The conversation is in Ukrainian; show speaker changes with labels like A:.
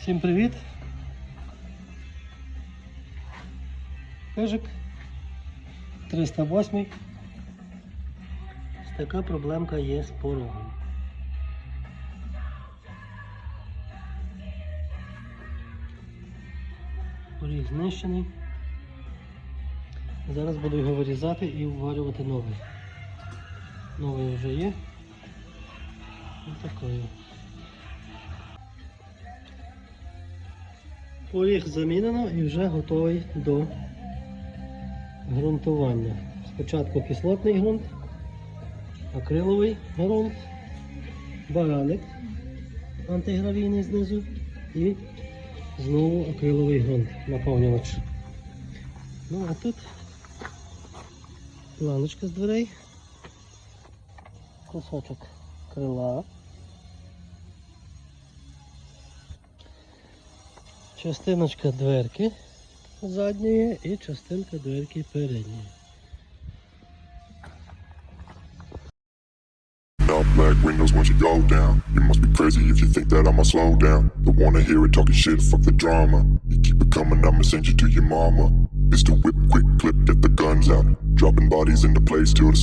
A: Всім привіт! Пижик 308. Ось така проблемка є з порогом. Поріг знищений. Зараз буду його вирізати і вварювати новий. Новий вже є. Ось такою. Поріг замінено і вже готовий до ґрунтування. Спочатку кислотний ґрунт, акриловий ґрунт, бараник антигравійний знизу і знову акриловий ґрунт наповнювач. Ну а тут планочка з дверей, кусочок крила. Частиночка дверки задньої і частинка дверки передньої.
B: Up black windows once you go down. You must be crazy if you think that I'ma slow down. Don't wanna hear it talking shit, fuck the drama. You keep it coming, I'ma send you to your mama. It's the whip, quick clip, get the guns out. Dropping bodies in the place till the